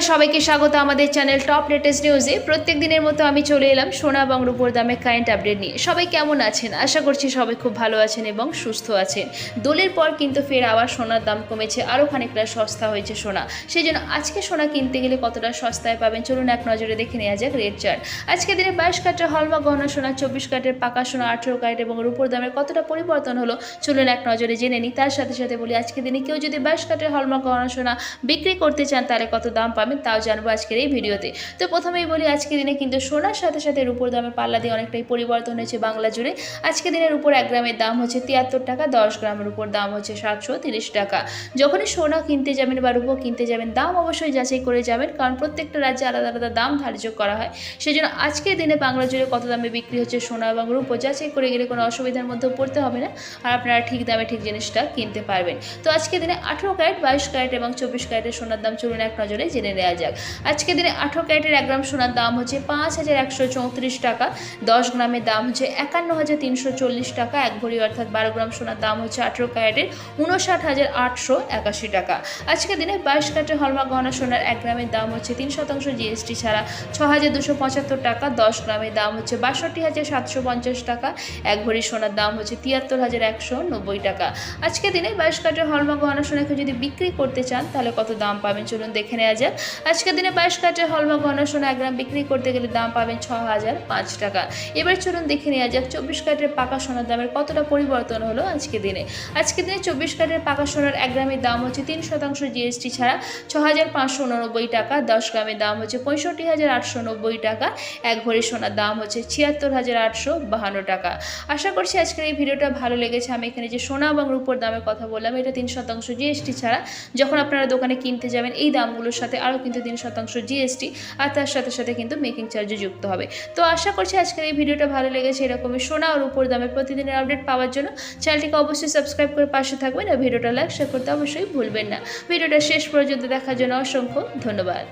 নমস্কার, সবাইকে স্বাগত আমাদের চ্যানেল টপ লেটেস্ট নিউজে। প্রত্যেক দিনের মতো আমি চলে এলাম সোনা এবং রূপোর দামে কারেন্ট আপডেট নিয়ে। সবাই কেমন আছেন? আশা করছি সবাই খুব ভালো আছেন এবং সুস্থ আছেন। দোলের পর কিন্তু ফের আবার সোনার দাম কমেছে আরও খানিকটা সস্তা হয়েছে সোনা। সেই জন্য আজকে সোনা কিনতে গেলে কতটা সস্তায় পাবেন? চলুন এক নজরে দেখে নেওয়া যাক রেট চার্ট আজকে দিনে বাইশ কাটের হলমা গহনা সোনা, চব্বিশ কাটের পাকা সোনা, আঠেরো কারেট এবং রূপোর দামের কতটা পরিবর্তন হলো, চলুন এক নজরে জেনে নিই। তার সাথে সাথে বলি আজকে দিনে কেউ যদি বাইশ কাটের হলমা গহনা সোনা বিক্রি করতে চান, তাহলে কত দাম পাবেন তাও জানব আজকের এই ভিডিওতে। তো প্রথমেই বলি, আজকের দিনে কিন্তু সোনার সাথে সাথে রূপোর দামের পাল্লা দিয়ে অনেকটাই পরিবর্তন হয়েছে বাংলা জুড়ে। আজকের দিনের উপর এক গ্রামের দাম হচ্ছে তিয়াত্তর টাকা, দশ গ্রামের উপর দাম হচ্ছে সাতশো তিরিশ টাকা। যখনই সোনা কিনতে যাবেন বা রূপো কিনতে যাবেন, দাম অবশ্যই যাচাই করে যাবেন, কারণ প্রত্যেকটা রাজ্যে আলাদা আলাদা দাম ধার্য করা হয়। সেই জন্য আজকের দিনে বাংলা জুড়ে কত দামে বিক্রি হচ্ছে সোনা এবং রূপো, যাচাই করে গেলে কোনো অসুবিধার মধ্যেও পড়তে হবে না, আর আপনারা ঠিক দামে ঠিক জিনিসটা কিনতে পারবেন। তো আজকের দিনে আঠেরো ক্যারেট, বাইশ ক্যারেট এবং চব্বিশ ক্যারেটের সোনার দাম চলুন এক নজরে জেনে নেওয়া যাক। আজকে দিনে আঠেরো ক্যারেটের এক গ্রাম সোনার দাম হচ্ছে পাঁচ হাজার একশো চৌত্রিশ টাকা। দশ গ্রামের দাম হচ্ছে একান্ন হাজার তিনশো চল্লিশ টাকা। এক ভরি অর্থাৎ বারো গ্রাম সোনার দাম হচ্ছে আঠেরো ক্যারেটের উনষাট হাজার আটশো একাশি টাকা। আজকে দিনে বাইশ ক্যারেটের হলমা গহনা সোনার এক গ্রামের দাম হচ্ছে তিন শতাংশ জিএসটি ছাড়া ছ হাজার দুশো পঁচাত্তর টাকা। দশ গ্রামের দাম হচ্ছে বাষট্টি হাজার সাতশো পঞ্চাশ টাকা। এক ভরি সোনার দাম হচ্ছে তিয়াত্তর হাজার একশো নব্বই টাকা। আজকে দিনে বাইশ কাঠের হলমা গহনা সোনাকে যদি বিক্রি করতে চান, তাহলে কত দাম পাবেন? চলুন দেখে নেওয়া যাক। আজকের দিনে বাইশ কাঠের হলমা গহনা সোনা এক গ্রাম বিক্রি করতে গেলে দাম পাবেন ছ হাজার পাঁচ টাকা। এবার চলুন দেখে নেওয়া যাক চব্বিশ কাঠের পাকা সোনার দামের কতটা পরিবর্তন হলো আজকে দিনে। আজকে দিনে চব্বিশ কাঠের পাকা সোনার এক গ্রামের দাম হচ্ছে তিন শতাংশ জিএসটি ছাড়া ছ হাজার পাঁচশো উননব্বই টাকা, দশ গ্রামের দাম হচ্ছে পঁয়ষট্টি হাজার আটশো নব্বই টাকা, এক ভরি সোনার দাম হচ্ছে ছিয়াত্তর হাজার আটশো বাহান্ন টাকা। আশা করছি আজকের এই ভিডিওটা ভালো লেগেছে। আমি এখানে যে সোনা এবং রূপোর দামের কথা বললাম, এটা তিন শতাংশ জিএসটি ছাড়া যখন আপনারা দোকানে কিনতে যাবেন, এই দামগুলোর সাথে আরও কিন্তু তিন শতাংশ জিএসটি আর তার সাথে সাথে কিন্তু মেকিং চার্জও যুক্ত হবে। তো আশা করছি আজকের এই ভিডিওটা ভালো লেগেছে, এরকমই সোনা আর উপর দামে প্রতিদিনের আপডেট পাওয়ার জন্য চ্যানেলটিকে অবশ্যই সাবস্ক্রাইব করে পাশে থাকবেন আর ভিডিওটা লাইক শেয়ার করতে অবশ্যই ভুলবেন না। ভিডিওটা শেষ পর্যন্ত দেখার জন্য অসংখ্য ধন্যবাদ।